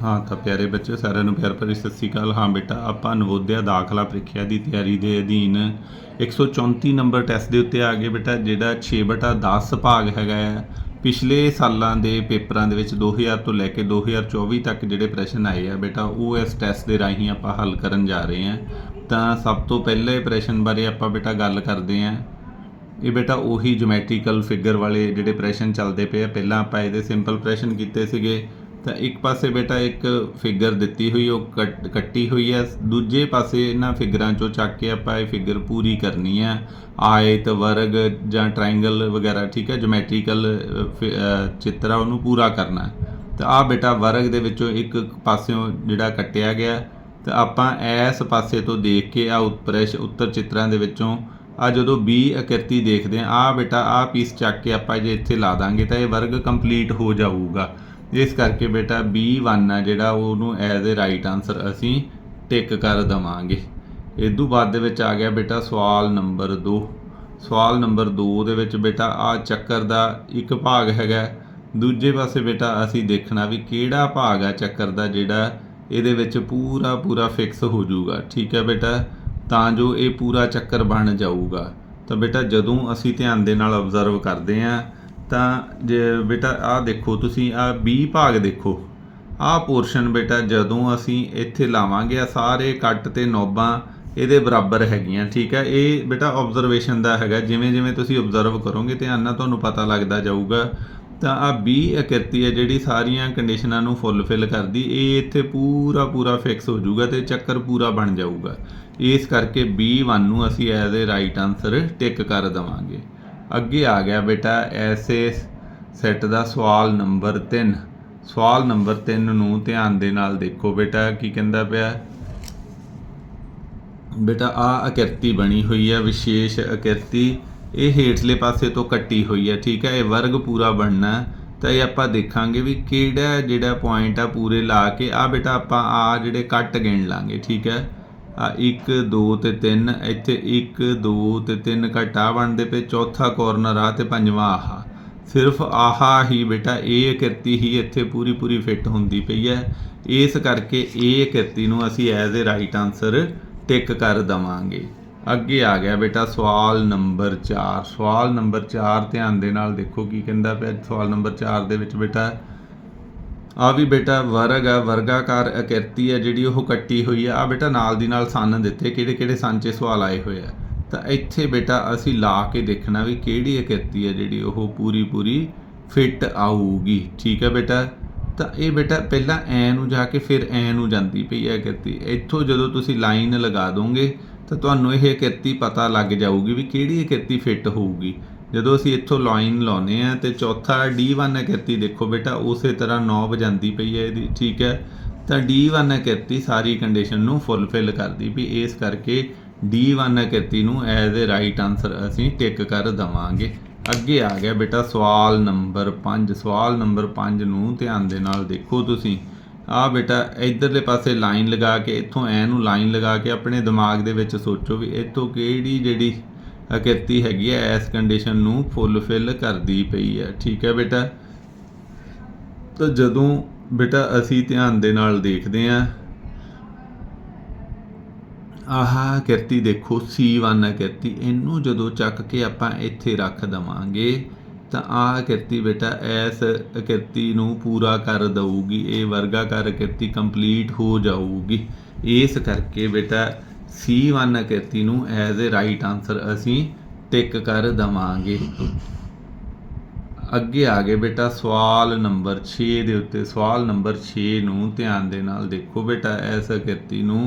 ਹਾਂ ਤਾਂ ਪਿਆਰੇ ਬੱਚੇ ਸਾਰਿਆਂ ਨੂੰ ਪਿਆਰ ਭਰੀ ਸਤਿ ਸ੍ਰੀ ਅਕਾਲ। ਹਾਂ ਬੇਟਾ, ਆਪਾਂ ਨਵੋਦਿਆ ਦਾਖਲਾ ਪ੍ਰੀਖਿਆ ਦੀ ਤਿਆਰੀ ਦੇ ਅਧੀਨ 134 ਨੰਬਰ ਟੈਸਟ ਦੇ ਉੱਤੇ ਆ ਗਏ ਬੇਟਾ, ਜਿਹੜਾ 6/10 ਭਾਗ ਹੈਗਾ ਹੈ ਪਿਛਲੇ ਸਾਲਾਂ ਦੇ ਪੇਪਰਾਂ ਦੇ ਵਿੱਚ 2000 ਤੋਂ ਲੈ ਕੇ 2024 ਤੱਕ ਜਿਹੜੇ ਪ੍ਰਸ਼ਨ ਆਏ ਆ ਬੇਟਾ, ਉਹ ਇਸ ਟੈਸਟ ਦੇ ਰਾਹੀਂ ਆਪਾਂ ਹੱਲ ਕਰਨ ਜਾ ਰਹੇ ਹਾਂ ਤਾਂ ਸਭ ਤੋਂ ਪਹਿਲੇ ਪ੍ਰਸ਼ਨ ਬਾਰੇ ਆਪਾਂ ਬੇਟਾ ਗੱਲ ਕਰਦੇ ਹਾਂ ਇਹ ਬੇਟਾ ਉਹੀ ਜਿਓਮੈਟ੍ਰੀਕਲ ਫਿਗਰ ਵਾਲੇ ਜਿਹੜੇ ਪ੍ਰਸ਼ਨ ਚੱਲਦੇ ਪਏ ਆ। ਪਹਿਲਾਂ ਆਪਾਂ ਇਹਦੇ ਸਿੰਪਲ ਪ੍ਰਸ਼ਨ ਕੀਤੇ ਸੀਗੇ। ਤਾਂ ਇੱਕ ਪਾਸੇ ਬੇਟਾ ਇੱਕ ਫਿਗਰ ਦਿੱਤੀ ਹੋਈ, ਉਹ ਕੱਟ- ਕੱਟੀ ਹੋਈ ਹੈ। ਦੂਜੇ ਪਾਸੇ ਇਹਨਾਂ ਫਿਗਰਾਂ ਚੋਂ ਚੱਕ ਕੇ ਆਪਾਂ ਇਹ ਫਿਗਰ ਪੂਰੀ ਕਰਨੀ ਹੈ। ਆਇਤ, ਵਰਗ ਜਾਂ ਟ੍ਰਾਇੰਗਲ ਵਗੈਰਾ, ਠੀਕ ਹੈ? ਜਿਓਮੈਟ੍ਰੀਕਲ ਚਿੱਤਰ ਆ ਉਹਨੂੰ ਪੂਰਾ ਕਰਨਾ ਹੈ। ਤਾਂ ਆ ਬੇਟਾ ਵਰਗ ਦੇ ਵਿੱਚੋਂ ਇੱਕ ਪਾਸਿਓਂ ਜਿਹੜਾ ਕੱਟਿਆ ਗਿਆ। ਤਾਂ ਆਪਾਂ ਇਸ ਪਾਸੇ ਤੋਂ ਦੇਖ ਕੇ ਆ ਉੱਪਰਸ਼ ਉੱਤਰ ਚਿੱਤਰਾਂ ਦੇ ਵਿੱਚੋਂ ਆ ਜਦੋਂ 20 ਆਕ੍ਰਿਤੀ ਦੇਖਦੇ ਆ ਆ ਬੇਟਾ ਆ ਪੀਸ ਚੱਕ ਕੇ ਆਪਾਂ ਜੇ ਇੱਥੇ ਲਾ ਦਾਂਗੇ ਤਾਂ ਇਹ ਵਰਗ ਕੰਪਲੀਟ ਹੋ ਜਾਊਗਾ। ਇਸ ਕਰਕੇ ਬੇਟਾ B1 ਆ ਜਿਹੜਾ ਉਹਨੂੰ ਐਜ਼ ਅ ਰਾਈਟ ਆਨਸਰ ਅਸੀਂ ਟਿਕ ਕਰ ਦਵਾਂਗੇ। ਇਸ ਤੋਂ ਬਾਅਦ ਦੇ ਵਿੱਚ ਆ ਗਿਆ ਬੇਟਾ ਸਵਾਲ ਨੰਬਰ 2 ਸਵਾਲ ਨੰਬਰ 2 ਦੇ ਵਿੱਚ ਬੇਟਾ ਆ ਚੱਕਰ ਦਾ ਇੱਕ ਭਾਗ ਹੈਗਾ। ਦੂਜੇ ਪਾਸੇ ਬੇਟਾ ਅਸੀਂ ਦੇਖਣਾ ਵੀ ਕਿਹੜਾ ਭਾਗ ਆ ਚੱਕਰ ਦਾ ਜਿਹੜਾ ਇਹਦੇ ਵਿੱਚ ਪੂਰਾ ਪੂਰਾ ਫਿਕਸ ਹੋ ਜਾਊਗਾ। ਠੀਕ ਹੈ ਬੇਟਾ? ਤਾਂ ਜੋ ਇਹ ਪੂਰਾ ਚੱਕਰ ਬਣ ਜਾਊਗਾ। ਤਾਂ ਬੇਟਾ ਜਦੋਂ ਅਸੀਂ ਧਿਆਨ ਦੇ ਨਾਲ ਆਬਜ਼ਰਵ ਕਰਦੇ ਆਂ ਤਾਂ ਜੇ ਬੇਟਾ, ਆਹ ਦੇਖੋ ਤੁਸੀਂ, ਆਹ 20 ਭਾਗ ਦੇਖੋ। ਆਹ ਪੋਰਸ਼ਨ ਬੇਟਾ, ਜਦੋਂ ਅਸੀਂ ਇੱਥੇ ਲਾਵਾਂਗੇ ਆ ਸਾਰੇ ਕੱਟ ਤੇ ਨੋਬਾਂ ਇਹਦੇ ਬਰਾਬਰ ਹੈਗੀਆਂ, ਠੀਕ ਹੈ? ਇਹ ਬੇਟਾ ਆਬਜ਼ਰਵੇਸ਼ਨ ਦਾ ਹੈਗਾ, ਜਿਵੇਂ ਜਿਵੇਂ ਤੁਸੀਂ ਆਬਜ਼ਰਵ ਕਰੋਗੇ, ਧਿਆਨ ਨਾਲ ਤੁਹਾਨੂੰ ਪਤਾ ਲੱਗਦਾ ਜਾਊਗਾ। ਤਾਂ ਆ 20 ਅਕਿਰਤੀ ਹੈ, ਜਿਹੜੀ ਸਾਰੀਆਂ ਕੰਡੀਸ਼ਨਾਂ ਨੂੰ ਫੁੱਲਫਿਲ ਕਰਦੀ, ਇਹ ਇੱਥੇ ਪੂਰਾ ਪੂਰਾ ਫਿਕਸ ਹੋ ਜਾਊਗਾ ਤੇ ਚੱਕਰ ਪੂਰਾ ਬਣ ਜਾਊਗਾ। ਇਸ ਕਰਕੇ B1 ਨੂੰ ਅਸੀਂ as a right answer tick ਕਰ ਦਵਾਂਗੇ। ਅੱਗੇ ਆ ਗਿਆ ਬੇਟਾ, ਐਸੇ ਸੈੱਟ ਦਾ ਸਵਾਲ ਨੰਬਰ 3 ਸਵਾਲ ਨੰਬਰ 3 ਨੂੰ ਧਿਆਨ ਦੇ ਨਾਲ ਦੇਖੋ ਬੇਟਾ, ਕੀ ਕਹਿੰਦਾ ਪਿਆ? ਬੇਟਾ ਆ ਅਕਿਰਤੀ ਬਣੀ ਹੋਈ ਹੈ, ਵਿਸ਼ੇਸ਼ ਆਕ੍ਰਿਤੀ ਇਹ ਹੇਠਲੇ ਪਾਸੇ ਤੋਂ ਕੱਟੀ ਹੋਈ ਹੈ, ਠੀਕ ਹੈ? ਇਹ ਵਰਗ ਪੂਰਾ ਬਣਨਾ ਤਾਂ ਇਹ ਆਪਾਂ ਦੇਖਾਂਗੇ ਵੀ ਕਿਹੜਾ ਜਿਹੜਾ ਪੁਆਇੰਟ ਆ ਪੂਰੇ ਲਾ ਕੇ ਆ ਬੇਟਾ ਆਪਾਂ ਆ ਜਿਹੜੇ ਕੱਟ ਗਿਣ ਲਾਂਗੇ, ਠੀਕ ਹੈ? 1 2 ਤੇ 3 ਇੱਥੇ 1 2 ਤੇ 3 ਘਟਾ ਬਣਦੇ ਪਏ, ਚੌਥਾ ਕੋਰਨਰ ਆ ਤੇ ਪੰਜਵਾਂ ਆਹ। ਸਿਰਫ ਆਹਾ ਹੀ ਬੇਟਾ, ਇਹ ਕਿਰਤੀ ਹੀ ਇੱਥੇ ਪੂਰੀ ਪੂਰੀ ਫਿੱਟ ਹੁੰਦੀ ਪਈ ਹੈ। ਇਸ ਕਰਕੇ ਇਹ ਕਿਰਤੀ ਨੂੰ ਅਸੀਂ as a right answer tick ਕਰ ਦਵਾਂਗੇ। ਅੱਗੇ ਆ ਗਿਆ ਬੇਟਾ ਸਵਾਲ ਨੰਬਰ 4 ਸਵਾਲ ਨੰਬਰ 4 ਧਿਆਨ ਦੇ ਨਾਲ ਦੇਖੋ ਕੀ ਕਹਿੰਦਾ ਪਿਆ। ਸਵਾਲ ਨੰਬਰ 4 ਦੇ ਵਿੱਚ ਬੇਟਾ ਆ ਵੀ ਬੇਟਾ ਵਰਗ ਆ, ਵਰਗਾਕਾਰ ਆਕ੍ਰਿਤੀ ਹੈ ਜਿਹੜੀ ਉਹ ਕੱਟੀ ਹੋਈ ਆ। ਆ ਬੇਟਾ ਨਾਲ ਦੀ ਨਾਲ ਸੰਨ ਦਿੱਤੇ, ਕਿਹੜੇ ਕਿਹੜੇ ਸੰਨ 'ਚ ਸਵਾਲ ਆਏ ਹੋਏ ਆ। ਤਾਂ ਇੱਥੇ ਬੇਟਾ ਅਸੀਂ ਲਾ ਕੇ ਦੇਖਣਾ ਵੀ ਕਿਹੜੀ ਅਕਿਰਤੀ ਹੈ ਜਿਹੜੀ ਉਹ ਪੂਰੀ ਪੂਰੀ ਫਿੱਟ ਆਊਗੀ। ਠੀਕ ਹੈ ਬੇਟਾ? ਤਾਂ ਇਹ ਬੇਟਾ ਪਹਿਲਾਂ ਐ ਨੂੰ ਜਾ ਕੇ ਫਿਰ ਐ ਨੂੰ ਜਾਂਦੀ ਪਈ ਹੈ ਆਕ੍ਰਿਤੀ ਇੱਥੋਂ ਜਦੋਂ ਤੁਸੀਂ ਲਾਈਨ ਲਗਾ ਦੋਗੇ ਤਾਂ ਤੁਹਾਨੂੰ ਇਹ ਆਕ੍ਰਿਤੀ ਪਤਾ ਲੱਗ ਜਾਊਗੀ ਵੀ ਕਿਹੜੀ ਅਕਿਰਤੀ ਫਿੱਟ ਹੋਊਗੀ। ਜਦੋਂ ਅਸੀਂ ਇੱਥੋਂ ਲਾਈਨ ਲਾਉਨੇ ਆ ਤੇ ਚੌਥਾ D1 ਆਕ੍ਰਿਤੀ ਦੇਖੋ ਬੇਟਾ, ਉਸੇ ਤਰ੍ਹਾਂ 9 ਵਜਾਂਦੀ ਪਈ ਹੈ ਇਹਦੀ, ਠੀਕ ਹੈ? ਤਾਂ D1 ਇਕੱਤੀ ਸਾਰੀ ਕੰਡੀਸ਼ਨ ਨੂੰ ਫੁੱਲਫਿਲ ਕਰਦੀ ਵੀ ਇਸ ਕਰਕੇ D1 ਇਕੱਤੀ ਨੂੰ ਐਜ਼ ਅ ਰਾਈਟ ਆਨਸਰ ਅਸੀਂ ਟਿਕ ਕਰ ਦਵਾਂਗੇ। ਅੱਗੇ ਆ ਗਿਆ ਬੇਟਾ ਸਵਾਲ ਨੰਬਰ 5 ਸਵਾਲ ਨੰਬਰ 5 ਨੂੰ ਧਿਆਨ ਦੇ ਨਾਲ ਦੇਖੋ ਤੁਸੀਂ। ਆ ਬੇਟਾ, ਇਧਰਲੇ ਪਾਸੇ ਲਾਈਨ ਲਗਾ ਕੇ, ਇੱਥੋਂ ਐ ਨੂੰ ਲਾਈਨ ਲਗਾ ਕੇ ਆਪਣੇ ਦਿਮਾਗ ਦੇ ਵਿੱਚ ਸੋਚੋ ਵੀ ਇੱਥੋਂ ਕਿਹੜੀ ਜਿਹੜੀ ਆਕ੍ਰਿਤੀ ਹੈਗੀ ਹੈ ਇਸ ਕੰਡੀਸ਼ਨ ਨੂੰ ਫੁੱਲਫਿਲ ਕਰਦੀ ਪਈ ਹੈ ਠੀਕ ਹੈ ਬੇਟਾ? ਤਾਂ ਜਦੋਂ ਬੇਟਾ ਅਸੀਂ ਧਿਆਨ ਦੇ ਨਾਲ ਦੇਖਦੇ ਆਂ, ਆਹ ਕਿਰਤੀ ਦੇਖੋ C1 ਕਿਰਤੀ। ਇਹਨੂੰ ਜਦੋਂ ਚੱਕ ਕੇ ਆਪਾਂ ਇੱਥੇ ਰੱਖ ਦਵਾਂਗੇ, ਤਾਂ ਆਹ ਕਿਰਤੀ ਬੇਟਾ ਇਸ ਕਿਰਤੀ ਨੂੰ ਪੂਰਾ ਕਰ ਦਊਗੀ। ਇਹ ਵਰਗਾਕਾਰ ਕਿਰਤੀ ਕੰਪਲੀਟ ਹੋ ਜਾਊਗੀ। ਇਸ ਕਰਕੇ ਬੇਟਾ C1 ਕਿਰਤੀ ਨੂੰ ਐਜ਼ ਅ ਰਾਈਟ ਆਨਸਰ ਅਸੀਂ ਟਿਕ ਕਰ ਦਵਾਂਗੇ। ਅੱਗੇ ਆ ਗਏ ਬੇਟਾ, ਸਵਾਲ ਨੰਬਰ 6 ਦੇ ਉੱਤੇ। ਸਵਾਲ ਨੰਬਰ 6 ਨੂੰ ਧਿਆਨ ਦੇ ਨਾਲ ਦੇਖੋ ਬੇਟਾ ਇਸ ਕਿਰਤੀ ਨੂੰ।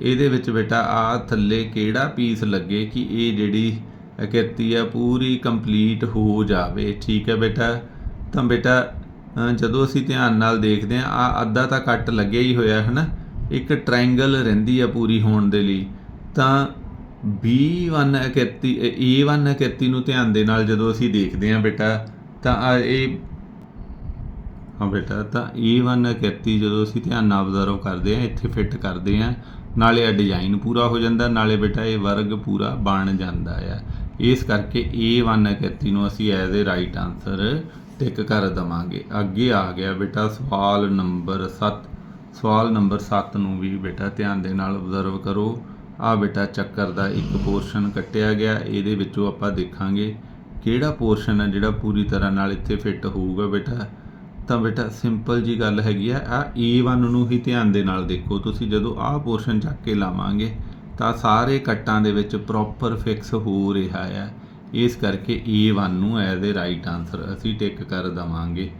ਇਹਦੇ ਵਿੱਚ ਬੇਟਾ, ਆ ਥੱਲੇ ਕਿਹੜਾ ਪੀਸ ਲੱਗੇ ਕਿ ਇਹ ਜਿਹੜੀ ਆਕ੍ਰਿਤੀ ਆ ਪੂਰੀ ਕੰਪਲੀਟ ਹੋ ਜਾਵੇ। ਠੀਕ ਹੈ ਬੇਟਾ? ਤਾਂ ਬੇਟਾ ਜਦੋਂ ਅਸੀਂ ਧਿਆਨ ਨਾਲ ਦੇਖਦੇ ਆ ਆ ਅੱਧਾ ਤਾਂ ਕੱਟ ਲੱਗਿਆ ਹੀ ਹੋਇਆ ਹੈ ਨਾ ਇੱਕ ਟ੍ਰਾਇੰਗਲ ਰਹਿੰਦੀ ਆ ਪੂਰੀ ਹੋਣ ਦੇ ਲਈ, ਤਾਂ B1 ਆਕ੍ਰਿਤੀ A1 ਆਕ੍ਰਿਤੀ ਨੂੰ ਧਿਆਨ ਦੇ ਨਾਲ ਜਦੋਂ ਅਸੀਂ ਦੇਖਦੇ ਹਾਂ ਬੇਟਾ, ਤਾਂ ਇਹ, ਹਾਂ ਬੇਟਾ, ਤਾਂ E1 ਆਕ੍ਰਿਤੀ ਜਦੋਂ ਅਸੀਂ ਧਿਆਨ ਨਾਲ ਆਬਜ਼ਰਵ ਕਰਦੇ ਹਾਂ, ਇੱਥੇ ਫਿੱਟ ਕਰਦੇ ਹਾਂ, ਨਾਲੇ ਆ ਡਿਜ਼ਾਈਨ ਪੂਰਾ ਹੋ ਜਾਂਦਾ, ਨਾਲੇ ਬੇਟਾ ਇਹ ਵਰਗ ਪੂਰਾ ਬਣ ਜਾਂਦਾ ਆ। ਇਸ ਕਰਕੇ A1 ਆਕ੍ਰਿਤੀ ਨੂੰ ਅਸੀਂ as a right answer tick ਕਰ ਦਵਾਂਗੇ। ਅੱਗੇ ਆ ਗਿਆ ਬੇਟਾ ਸਵਾਲ ਨੰਬਰ 7 ਸਵਾਲ ਨੰਬਰ 7 ਨੂੰ ਵੀ ਬੇਟਾ ਧਿਆਨ ਦੇ ਨਾਲ ਆਬਜ਼ਰਵ ਕਰੋ। ਆ ਬੇਟਾ ਚੱਕਰ ਦਾ ਇੱਕ ਪੋਰਸ਼ਨ ਕੱਟਿਆ ਗਿਆ, ਇਹਦੇ ਵਿੱਚੋਂ ਆਪਾਂ ਦੇਖਾਂਗੇ ਕਿਹੜਾ ਪੋਰਸ਼ਨ ਹੈ ਜਿਹੜਾ ਪੂਰੀ ਤਰ੍ਹਾਂ ਨਾਲ ਇੱਥੇ ਫਿੱਟ ਹੋਊਗਾ ਬੇਟਾ। ਤਾਂ ਬੇਟਾ ਸਿੰਪਲ ਜੀ ਗੱਲ ਹੈਗੀ ਆ ਆ A1 ਨੂੰ ਹੀ ਧਿਆਨ ਦੇ ਨਾਲ ਦੇਖੋ। ਤੁਸੀਂ ਜਦੋਂ ਆਹ ਪੋਰਸ਼ਨ ਚੱਕ ਕੇ ਲਾਵਾਂਗੇ, ਤਾਂ ਸਾਰੇ ਕੱਟਾਂ ਦੇ ਵਿੱਚ ਪ੍ਰੋਪਰ ਫਿਕਸ ਹੋ ਰਿਹਾ ਹੈ ਇਸ ਕਰਕੇ A1 ਨੂੰ ਐਜ਼ ਅ ਰਾਈਟ ਆਨਸਰ ਅਸੀਂ ਟਿਕ ਕਰ ਦਵਾਂਗੇ।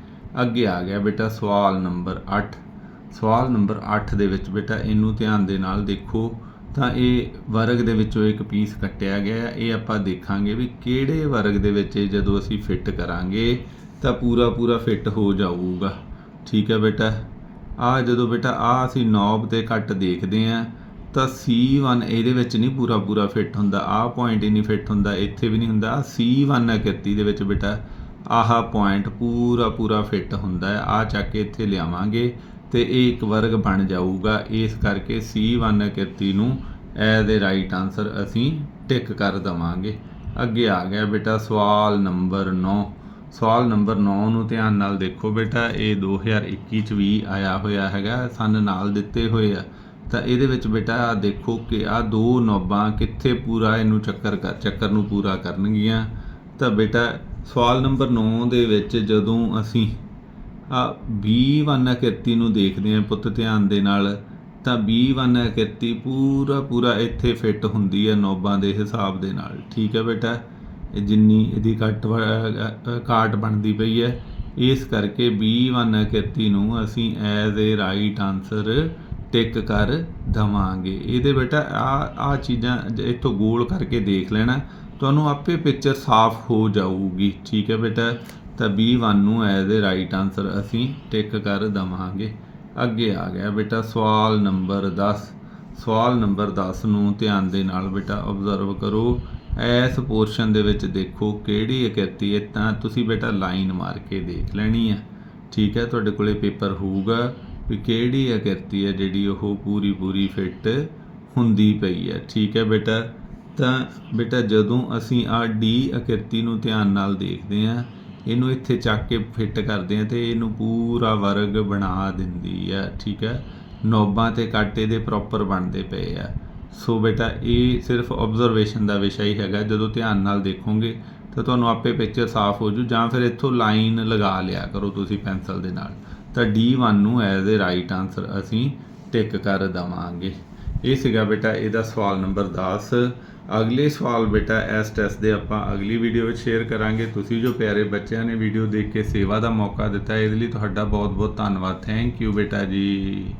ਅੱਗੇ ਆ ਗਿਆ ਬੇਟਾ ਸਵਾਲ ਨੰਬਰ 8 ਸਵਾਲ ਨੰਬਰ 8 ਦੇ ਵਿੱਚ, ਬੇਟਾ, ਇਹਨੂੰ ਧਿਆਨ ਦੇ ਨਾਲ ਦੇਖੋ। ਤਾਂ ਇਹ ਵਰਗ ਦੇ ਵਿੱਚੋਂ ਇੱਕ ਪੀਸ ਕੱਟਿਆ ਗਿਆ ਇਹ ਆਪਾਂ ਦੇਖਾਂਗੇ ਵੀ ਕਿਹੜੇ ਵਰਗ ਦੇ ਵਿੱਚ ਇਹ ਜਦੋਂ ਅਸੀਂ ਫਿੱਟ ਕਰਾਂਗੇ, ਤਾਂ ਪੂਰਾ ਪੂਰਾ ਫਿੱਟ ਹੋ ਜਾਊਗਾ। ਠੀਕ ਹੈ ਬੇਟਾ? ਆ ਜਦੋਂ ਬੇਟਾ ਆ ਅਸੀਂ ਨੌਬ ਤੇ ਕੱਟ ਦੇਖਦੇ ਆਂ ਤਾਂ C1 ਇਹਦੇ ਵਿੱਚ ਨਹੀਂ ਪੂਰਾ ਪੂਰਾ ਫਿੱਟ ਹੁੰਦਾ। ਆਹ ਪੁਆਇੰਟ ਹੀ ਨਹੀਂ ਫਿੱਟ ਹੁੰਦਾ, ਇੱਥੇ ਵੀ ਨਹੀਂ ਹੁੰਦਾ। ਆਹ C1 ਆਕ੍ਰਿਤੀ ਦੇ ਵਿੱਚ ਬੇਟਾ। ਆਹ ਪੁਆਇੰਟ ਪੂਰਾ ਪੂਰਾ ਫਿੱਟ ਹੁੰਦਾ ਹੈ। ਆ ਚੱਕ ਕੇ ਇੱਥੇ ਲਿਆਵਾਂਗੇ। ਤੇ ਇਹ ਇੱਕ ਵਰਗ ਬਣ ਜਾਊਗਾ। ਇਸ ਕਰਕੇ C1 ਆਕ੍ਰਿਤੀ ਨੂੰ ਐਜ਼ ਅ ਰਾਈਟ ਆਨਸਰ ਅਸੀਂ ਟਿਕ ਕਰ ਦਵਾਂਗੇ। ਅੱਗੇ ਆ ਗਿਆ ਬੇਟਾ ਸਵਾਲ ਨੰਬਰ 9 ਸਵਾਲ ਨੰਬਰ 9 ਨੂੰ ਧਿਆਨ ਨਾਲ ਦੇਖੋ ਬੇਟਾ, ਇਹ 2021 ਚ ਵੀ ਆਇਆ ਹੋਇਆ ਹੈਗਾ, ਸਾਨੂੰ ਨਾਲ ਦਿੱਤੇ ਹੋਏ ਆ। ਤਾਂ ਇਹਦੇ ਵਿੱਚ ਬੇਟਾ ਆਹ ਦੇਖੋ ਕਿ ਆ ਦੋ ਨੋਬਾਂ ਕਿੱਥੇ ਪੂਰਾ ਇਹਨੂੰ ਚੱਕਰ ਕਰ ਚੱਕਰ ਨੂੰ ਪੂਰਾ ਕਰਨਗੀਆਂ। ਤਾਂ ਬੇਟਾ ਸਵਾਲ ਨੰਬਰ 9 ਦੇ ਵਿੱਚ ਜਦੋਂ ਅਸੀਂ ਆ B1 ਆਕ੍ਰਿਤੀ ਨੂੰ ਦੇਖਦੇ ਹਾਂ ਪੁੱਤ ਧਿਆਨ ਦੇ ਨਾਲ, ਤਾਂ B1 ਆਕ੍ਰਿਤੀ ਪੂਰਾ ਪੂਰਾ ਇੱਥੇ ਫਿੱਟ ਹੁੰਦੀ ਹੈ ਨੋਬਾਂ ਦੇ ਹਿਸਾਬ ਦੇ ਨਾਲ। ਠੀਕ ਹੈ ਬੇਟਾ, ਇਹ ਜਿੰਨੀ ਇਹਦੀ ਕੱਟ ਵ- ਕਾਟ ਬਣਦੀ ਪਈ ਹੈ, ਇਸ ਕਰਕੇ B1 ਆਕ੍ਰਿਤੀ ਨੂੰ ਅਸੀਂ as a right answer tick ਕਰ ਦਵਾਂਗੇ। ਇਹਦੇ ਬੇਟਾ, ਆ ਆ ਚੀਜ਼ਾਂ ਇੱਥੋਂ ਗੋਲ ਕਰਕੇ ਦੇਖ ਲੈਣਾ, ਤੁਹਾਨੂੰ ਆਪੇ ਪਿਕਚਰ ਸਾਫ਼ ਹੋ ਜਾਊਗੀ। ਠੀਕ ਹੈ ਬੇਟਾ ਤਾਂ B1 ਨੂੰ ਐਜ਼ ਅ ਰਾਈਟ ਆਨਸਰ ਅਸੀਂ ਟਿਕ ਕਰ ਦਵਾਂਗੇ। ਅੱਗੇ ਆ ਗਿਆ ਬੇਟਾ, ਸਵਾਲ ਨੰਬਰ 10 ਸਵਾਲ ਨੰਬਰ 10 ਨੂੰ ਧਿਆਨ ਦੇ ਨਾਲ ਬੇਟਾ ਆਬਜ਼ਰਵ ਕਰੋ। ਇਸ ਪੋਰਸ਼ਨ ਦੇ ਵਿੱਚ ਦੇਖੋ ਕਿਹੜੀ ਆਕ੍ਰਿਤੀ ਹੈ, ਤਾਂ ਤੁਸੀਂ ਬੇਟਾ ਲਾਈਨ ਮਾਰ ਕੇ ਦੇਖ ਲੈਣੀ ਹੈ। ਠੀਕ ਹੈ, ਤੁਹਾਡੇ ਕੋਲੇ ਪੇਪਰ ਹੋਊਗਾ ਵੀ ਕਿਹੜੀ ਆਕ੍ਰਿਤੀ ਹੈ ਜਿਹੜੀ ਉਹ ਪੂਰੀ ਪੂਰੀ ਫਿੱਟ ਹੁੰਦੀ ਪਈ ਹੈ। ਠੀਕ ਹੈ ਬੇਟਾ, ਤਾਂ ਬੇਟਾ ਜਦੋਂ ਅਸੀਂ ਆ ਡੀ ਆਕ੍ਰਿਤੀ ਨੂੰ ਧਿਆਨ ਨਾਲ ਦੇਖਦੇ ਹਾਂ ਇਹਨੂੰ ਇੱਥੇ ਚੱਕ ਕੇ ਫਿੱਟ ਕਰਦੇ ਹਾਂ ਤੇ ਇਹਨੂੰ ਪੂਰਾ ਵਰਗ ਬਣਾ ਦਿੰਦੀ ਹੈ ਠੀਕ ਹੈ ਨੋਬਾਂ ਤੇ ਕਾਟੇ ਦੇ ਪ੍ਰੋਪਰ ਬਣਦੇ ਪਏ ਆ। ਸੋ ਬੇਟਾ, ਇਹ ਸਿਰਫ ਆਬਜ਼ਰਵੇਸ਼ਨ ਦਾ ਵਿਸ਼ਾ ਹੀ ਹੈਗਾ, ਜਦੋਂ ਧਿਆਨ ਨਾਲ ਦੇਖੋਗੇ ਤਾਂ ਤੁਹਾਨੂੰ ਆਪੇ ਪਿਕਚਰ ਸਾਫ਼ ਹੋ ਜੂ, ਜਾਂ ਫਿਰ ਇੱਥੋਂ ਲਾਈਨ ਲਗਾ ਲਿਆ ਕਰੋ ਤੁਸੀਂ ਪੈਨਸਲ ਦੇ ਨਾਲ। ਤਾਂ D1 ਨੂੰ ਐਜ਼ ਅ ਰਾਈਟ ਆਨਸਰ ਅਸੀਂ ਟਿਕ ਕਰ ਦਵਾਂਗੇ। ਇਹ ਸੀਗਾ ਬੇਟਾ, ਇਹਦਾ ਸਵਾਲ ਨੰਬਰ 10 ਅਗਲੇ ਸਵਾਲ ਬੇਟਾ, ਇਸ ਟੈਸਟ ਦੇ ਆਪਾਂ ਅਗਲੀ ਵੀਡੀਓ ਵਿੱਚ ਸ਼ੇਅਰ ਕਰਾਂਗੇ। ਤੁਸੀਂ ਜੋ ਪਿਆਰੇ ਬੱਚਿਆਂ ਨੇ ਵੀਡੀਓ ਦੇਖ ਕੇ ਸੇਵਾ ਦਾ ਮੌਕਾ ਦਿੱਤਾ, ਇਹਦੇ ਲਈ ਤੁਹਾਡਾ ਬਹੁਤ ਬਹੁਤ ਧੰਨਵਾਦ। ਥੈਂਕ ਯੂ ਬੇਟਾ ਜੀ।